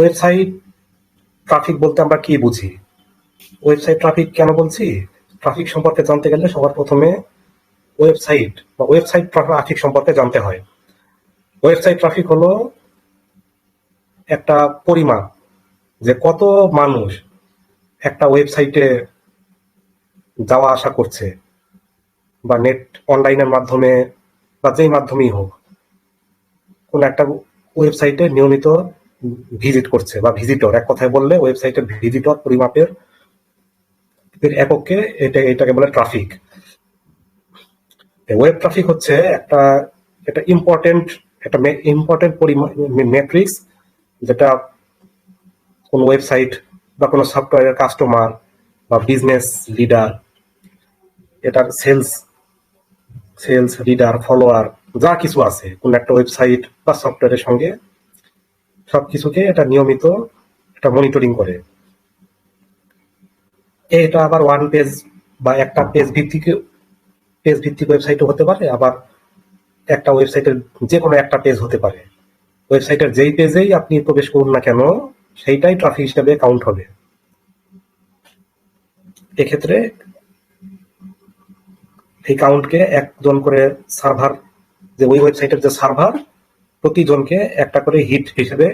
Website traffic বলতে আমরা কি বুঝি? ওয়েবসাইট ট্রাফিক কেন বলছি? ট্রাফিক সম্পর্কে জানতে গেলে সবার প্রথমে ওয়েবসাইট বা ওয়েবসাইট ট্রাফিক সম্পর্কে জানতে হয়। ওয়েবসাইট ট্রাফিক হলো একটা পরিমাপ যে কত মানুষ একটা ওয়েবসাইটে যাওয়া আসা করছে বা নেট অনলাইনের মাধ্যমে বা যেই মাধ্যমেই হোক। কোন একটা ওয়েবসাইটে নিয়মিত ভিজিট করছে বা ভিজিটর এক কথায় বললে ওয়েবসাইটের ভিজিটর পরিমাপের এককে এটা, এটাকে বলে ট্রাফিক ওয়েব ট্রাফিক হচ্ছে একটা একটা ইম্পর্টেন্ট একটা ইম্পর্টেন্ট মেট্রিক্স যেটা কোন ওয়েবসাইট বা কোনো সফটওয়্যারের কাস্টমার বা বিজনেস লিডার এটার সেলস সেলস লিডার ফলোয়ার যা কিছু আছে, কোন একটা ওয়েবসাইট বা সফটওয়্যারের সঙ্গে সবকিছুকে এটা নিয়মিত এটা মনিটরিং করে। এটা আবার ওয়ান পেজ বা একটা পেজ ভিত্তিক পেজ ভিত্তিক ওয়েবসাইটও হতে পারে, আবার একটা ওয়েবসাইটের যে কোনো একটা পেজ হতে পারে। ওয়েবসাইটের যেই পেজেই আপনি প্রবেশ করুন না কেন, সেইটাই ট্রাফিক হিসেবে কাউন্ট হবে। এক্ষেত্রে এই কাউন্টকে একজন করে সার্ভার যে ওই ওয়েবসাইটের যে সার্ভার প্রতিজনকে একটা করে হিট হিসেবে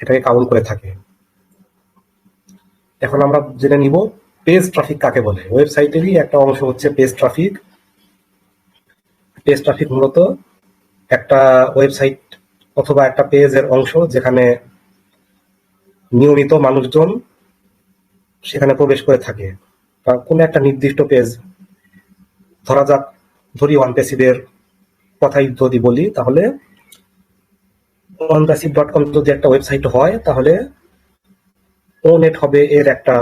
এটাকে কাউন্ট করে থাকে। এখন আমরা জেনে নিব পেজ ট্রাফিক কাকে বলে। ওয়েবসাইটেরই একটা অংশ হচ্ছে পেজ ট্রাফিক পেজ ট্রাফিক মূলত একটা ওয়েবসাইট অথবা একটা পেজের অংশ যেখানে নিয়মিত মানুষজন সেখানে প্রবেশ করে থাকে। বা কোনো একটা নির্দিষ্ট পেজ ধরা যাক, ধরি ওয়ান পেসিভের কথাই যদি বলি, তাহলে ওয়ান পেসিভ ডট কম যদি একটা ওয়েবসাইট হয়, তাহলে ও নেট হবে এর একটা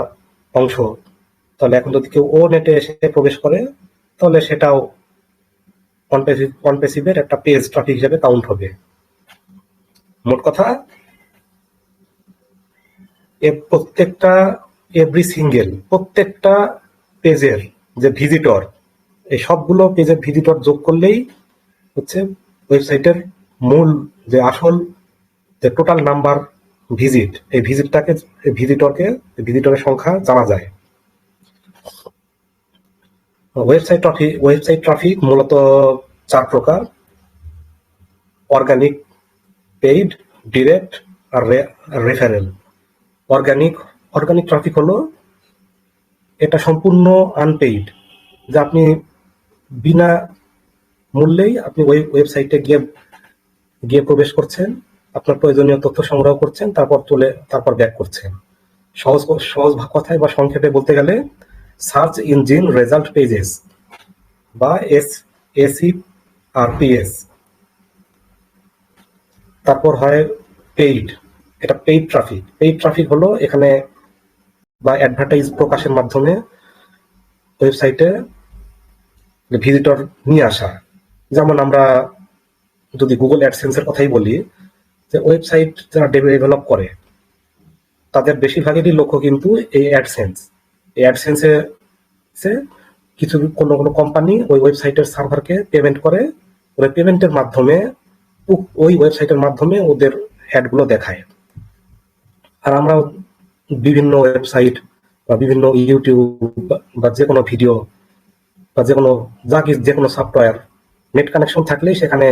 অংশ। তাহলে এখন যদি কেউ ও নেটে এসে প্রবেশ করে, তাহলে সেটাও অনপেসিভের একটা পেজ ট্রাফিক হিসেবে কাউন্ট হবে। মোট কথা, এ প্রত্যেকটা এভরি সিঙ্গেল প্রত্যেকটা পেজের যে ভিজিটর এই সবগুলো পেজের ভিজিটর যোগ করলেই হচ্ছে ওয়েবসাইটের মূল যে আসল যে টোটাল নাম্বার ভিজিট এই ভিজিটটাকে ভিজিটরকে ভিজিটরের সংখ্যা জানা যায়। ওয়েবসাইট ট্রাফিক ওয়েবসাইট ট্রাফিক মূলত চার প্রকার। অর্গানিক পেইড ডিরেক্ট আর রেফারেল অর্গানিক অর্গানিক ট্রাফিক হলো এটা সম্পূর্ণ আনপেইড যা আপনি বিনা মূল্যেই আপনি ওয়েবসাইটে গিয়ে গিয়ে প্রবেশ করছেন। আপনার প্রয়োজনীয় তথ্য সংগ্রহ করছেন, তারপর তুলে, তারপর ব্যাক করছেন। সহজ সহজ কথায় বা সংক্ষেপে বলতে গেলে সার্চ ইঞ্জিন রেজাল্ট পেজেস বা এস এসি আর পিএস তারপর হয় পেইড এটা পেইড ট্রাফিক পেইড ট্রাফিক হলো এখানে বা অ্যাডভার্টাইজ প্রকাশের মাধ্যমে ওয়েবসাইটে ভিজিটর নিয়ে আসা। যেমন আমরা যদি গুগল অ্যাডসেন্সের কথাই বলি যে ওয়েবসাইট যারা ডেভেলপ করে, তাদের বেশিরভাগেরই লক্ষ্য কিন্তু এই অ্যাডসেন্স এই অ্যাডসেন্সে কিছু কোনো কোনো কোম্পানি ওই ওয়েবসাইটের সার্ভারকে পেমেন্ট করে ওই পেমেন্টের মাধ্যমে ওই ওয়েবসাইটের মাধ্যমে ওদের অ্যাডগুলো দেখায়। আর আমরা বিভিন্ন ওয়েবসাইট বা বিভিন্ন ইউটিউব বা যে কোনো ভিডিও বা যে কোনো যা যে কোনো সফটওয়্যার নেট কানেকশন থাকলেই সেখানে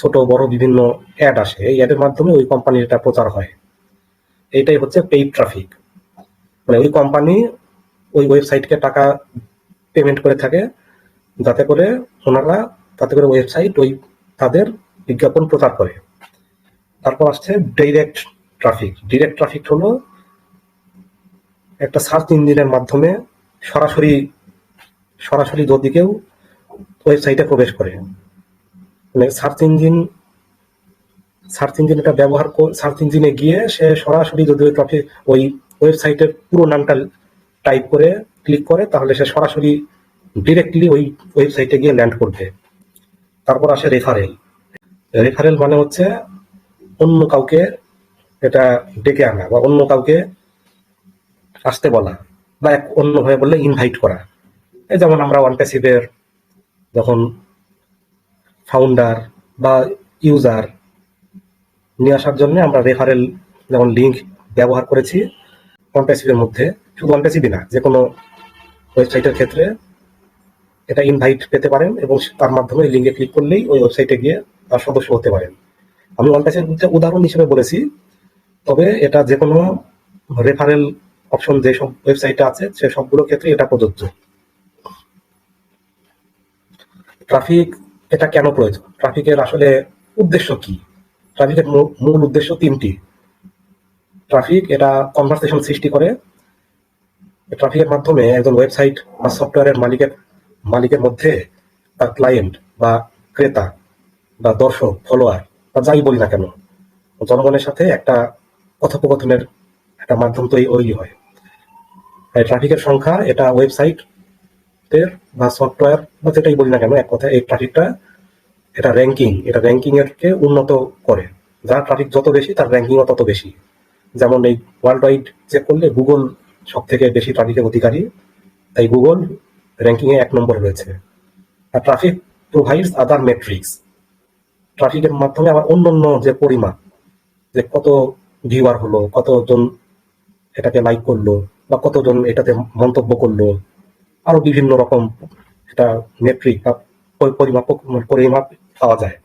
ছোট, বড় বিভিন্ন অ্যাড আসে। এই অ্যাডের মাধ্যমে ওই কোম্পানির এটা প্রচার হয়। এইটাই হচ্ছে পেইড ট্রাফিক মানে ওই কোম্পানি ওই ওয়েবসাইটকে টাকা পেমেন্ট করে থাকে, যাতে করে ওনারা, তাতে করে ওয়েবসাইট ওই তাদের বিজ্ঞাপন প্রচার করে। তারপর আসছে ডাইরেক্ট ট্রাফিক ডিরেক্ট ট্রাফিক হলো একটা সার্চ ইঞ্জিনের মাধ্যমে সরাসরি সরাসরি যদি কেউ ওয়েবসাইটে প্রবেশ করে। মানে সার্চ ইঞ্জিন সার্চ ইঞ্জিন এটা ব্যবহার সার্চ ইঞ্জিনে গিয়ে সে সরাসরি যদি ওই ট্রাফিক ওই ওয়েবসাইটের পুরো নামটা টাইপ করে ক্লিক করে, তাহলে সে সরাসরি ডিরেক্টলি ওই ওয়েবসাইটে গিয়ে ল্যান্ড করবে। তারপর আসে রেফারেল রেফারেল মানে হচ্ছে অন্য কাউকে এটা ডেকে আনা বা অন্য কাউকে আসতে বলা বা এক অন্যভাবে বললে ইনভাইট করা। এই যেমন আমরা ওয়ান প্যাসিভের যখন ফাউন্ডার বা ইউজার নিয়ে আসার জন্য আমরা রেফারেল যেমন লিঙ্ক ব্যবহার করেছি অনপ্যাসিভের মধ্যে। শুধু অনপ্যাসিভই না যে কোনো ওয়েবসাইটের ক্ষেত্রে এটা ইনভাইট পেতে পারেন এবং তার মাধ্যমে লিঙ্কে ক্লিক করলেই ওই ওয়েবসাইটে গিয়ে তার সদস্য হতে পারেন। আমি অনপ্যাসিভ উদাহরণ হিসেবে বলেছি, তবে এটা যে কোনো রেফারেল অপশন যে সব ওয়েবসাইটে আছে, সে সবগুলোর ক্ষেত্রে এটা প্রযোজ্য। ট্রাফিক এটা কেন প্রয়োজন? ট্রাফিকের আসলে উদ্দেশ্য কি? ট্রাফিকের মূল- উদ্দেশ্য তিনটি। ট্রাফিক এটা কনভারসেশন সৃষ্টি করে। ট্রাফিকের মাধ্যমে একজন ওয়েবসাইট বা সফটওয়্যারের মালিকের মালিকের মধ্যে তার ক্লায়েন্ট বা ক্রেতা বা দর্শক ফলোয়ার বা যাই বলি না কেন, জনগণের সাথে একটা কথোপকথনের একটা মাধ্যম তৈরি হয়। ট্রাফিকের সংখ্যা এটা ওয়েবসাইট এর বা সফটওয়্যার বা যেটাই বলি না কেন, এক কথায় এই ট্রাফিকটা এটা র্যাঙ্কিং এটা র্যাঙ্কিং এরকে উন্নত করে। যার ট্রাফিক যত বেশি, তার র্যাঙ্কিংও তত বেশি। যেমন এই ওয়ার্ল্ড ওয়াইড চেক করলে গুগল সব থেকে বেশি ট্রাফিকের অধিকারী। তাই গুগল র্যাঙ্কিং এ এক নম্বর রয়েছে। আর ট্রাফিক প্রোভাইডস আদার মেট্রিক্স ট্রাফিকের মাধ্যমে আবার অন্যান্য যে পরিমাপ যে কত ভিউয়ার হলো, কতজন এটাকে লাইক করল, বা কতজন এটাতে মন্তব্য করল আরও বিভিন্ন রকম এটা মেট্রিক বা পরি- পরিমাপক পরিমাপ পাওয়া যায়।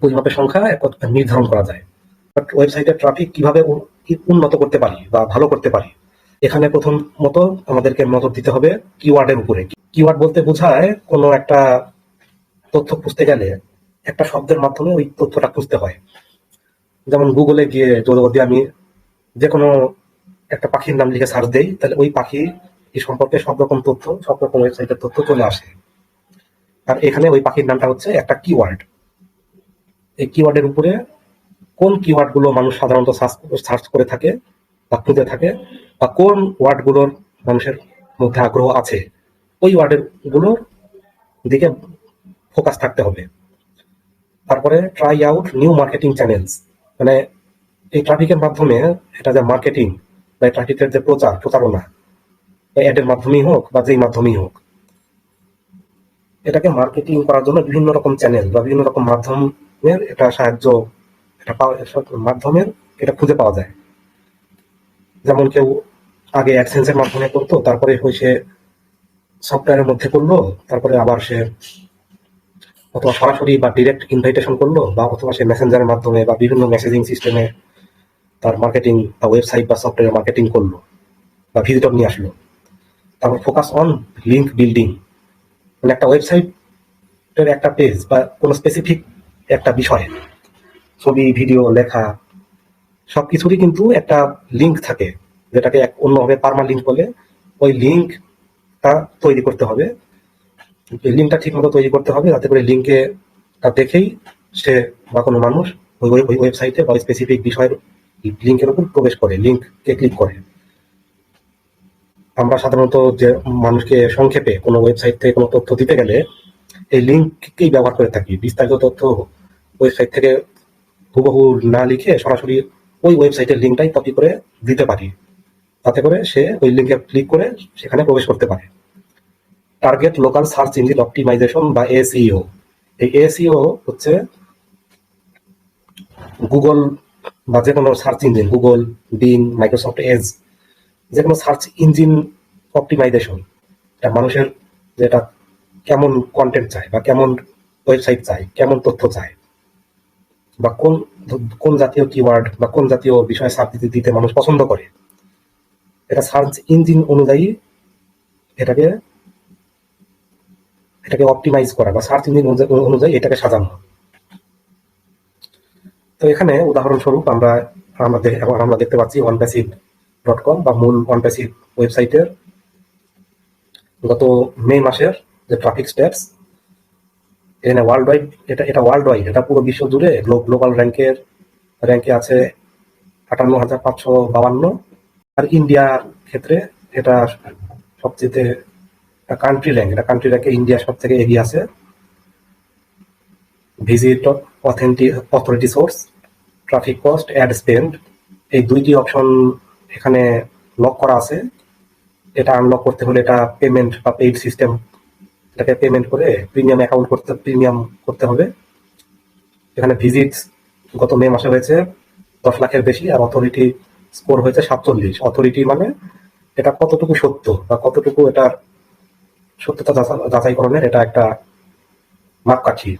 পরিমাপের সংখ্যা নির্ধারণ করা যায়। বাট ওয়েবসাইটের ট্রাফিক কীভাবে উন্নত করতে পারি বা ভালো করতে পারি? এখানে প্রথম মতো আমাদেরকে নজর দিতে হবে কিওয়ার্ডের উপরে। কিওয়ার্ড বলতে বোঝায় কোনো একটা তথ্য খুঁজতে গেলে একটা শব্দের মাধ্যমে ওই তথ্যটা খুঁজতে হয়। যেমন গুগলে গিয়ে যদি আমি যে কোনো একটা পাখির নাম লিখে সার্চ দেই, তাহলে ওই পাখি এই সম্পর্কে সব রকম তথ্য, সব রকম ওয়েবসাইটের তথ্য চলে আসে। আর এখানে ওই পাখির নামটা হচ্ছে একটা কিওয়ার্ড এই কিওয়ার্ডের উপরে কোন কিওয়ার্ডগুলো মানুষ সাধারণত সার্চ করে থাকে বা খুঁজে থাকে বা কোন ওয়ার্ডগুলোর মানুষের মধ্যে আগ্রহ আছে, ওই ওয়ার্ডেরগুলোর দিকে ফোকাস থাকতে হবে। তারপরে try out new marketing channels মানে এই ট্রাফিকের মাধ্যমে এটা যে মার্কেটিং বা ট্রাফিকের যে প্রচার, প্রচারণা অ্যাডের মাধ্যমেই হোক বা যেই মাধ্যমেই হোক। এটাকে মার্কেটিং করার জন্য বিভিন্ন রকম চ্যানেল বা বিভিন্ন রকম মাধ্যমের এটা সাহায্য, এটা পাওয়া মাধ্যমের এটা খুঁজে পাওয়া যায়। যেমন কেউ আগে অ্যাডসেন্সের মাধ্যমে করতো, তারপরে হয়ে সে সফটওয়্যারের মধ্যে করল, তারপরে আবার সে অথবা সরাসরি বা ডিরেক্ট ইনভাইটেশন করল, বা অথবা সে মেসেঞ্জারের মাধ্যমে বা বিভিন্ন মেসেজিং সিস্টেমে তার মার্কেটিং বা ওয়েবসাইট বা সফটওয়্যার মার্কেটিং করল বা ভিজিটর নিয়ে আসলো। তারপর ফোকাস অন লিঙ্ক বিল্ডিং মানে একটা ওয়েবসাইটের একটা পেজ বা কোনো স্পেসিফিক একটা বিষয়। ছবি ভিডিও লেখা সব কিছুরই কিন্তু একটা লিঙ্ক থাকে, যেটাকে এক অন্যভাবে পারমা লিঙ্ক বলে ওই লিঙ্কটা তৈরি করতে হবে। লিঙ্কটা ঠিক মতো তৈরি করতে হবে, যাতে করে লিঙ্কে তা দেখেই সে বা কোনো মানুষ ওই, ওই- ওয়েবসাইটে বা স্পেসিফিক বিষয়ের লিঙ্কের উপর প্রবেশ করে লিঙ্ককে ক্লিক করে। আমরা সাধারণত যে মানুষকে সংক্ষেপে কোনো ওয়েবসাইট থেকে কোনো তথ্য দিতে গেলে এই লিঙ্ককেই ব্যবহার করে থাকি। বিস্তারিত তথ্য ওয়েবসাইট থেকে হুবহু না লিখে সরাসরি ওই ওয়েবসাইটের লিঙ্কটাই কপি করে দিতে পারি। তাতে করে সে ওই লিঙ্কে ক্লিক করে সেখানে প্রবেশ করতে পারে। Target local search engine optimization বা এসইও এই এসইও হচ্ছে গুগল বা যে কোনো search engine Google Bing Microsoft Edge যে কোনো সার্চ ইঞ্জিন অপটিমাইজেশন এটা মানুষের যেটা কেমন কন্টেন্ট চায় বা কেমন ওয়েবসাইট চায়, কেমন তথ্য চায়, বা কোন কোন জাতীয় কিওয়ার্ড বা কোন জাতীয় বিষয়ে সার্চ দিতে দিতে মানুষ পছন্দ করে, এটা সার্চ ইঞ্জিন অনুযায়ী এটাকে এটাকে অপটিমাইজ করা বা সার্চ ইঞ্জিন অনুযায়ী এটাকে সাজানো। তো এখানে উদাহরণস্বরূপ আমরা আমাদের এখন আমরা দেখতে পাচ্ছি ওয়ান প্যাসিভ ডট কম বা মূল প্যাসিভ ওয়েবসাইটের গত মে মাসের যে ট্রাফিক স্ট্যাটস এখানে ওয়ার্ল্ড ওয়াইড এটা এটা ওয়ার্ল্ড ওয়াইড এটা পুরো বিশ্ব জুড়ে গ্লোবাল র্যাঙ্কের র্যাঙ্কে আছে আটান্ন হাজার পাঁচশো বাবান্ন আর ইন্ডিয়ার ক্ষেত্রে এটা সবচেয়ে কান্ট্রি র্যাঙ্ক এটা কান্ট্রি র্যাঙ্কে ইন্ডিয়া সব থেকে এগিয়ে আছে। Visit authentic authority source traffic cost ad spend এই দুইটি অপশন এখানে লক করা আছে। এটা আনলক করতে হলে এটা পেমেন্ট বা পেইড সিস্টেম এটাকে পেমেন্ট করে প্রিমিয়াম অ্যাকাউন্ট করতে প্রিমিয়াম করতে হবে। এখানে ভিজিট গত মে মাসে হয়েছে, দশ লাখের বেশি আর অথরিটি স্কোর হয়েছে সাতচল্লিশ। অথরিটি মানে এটা কতটুকু সত্য বা কতটুকু এটার সত্যতা যাচা- যাচাইকরণের এটা একটা মাপকাঠি।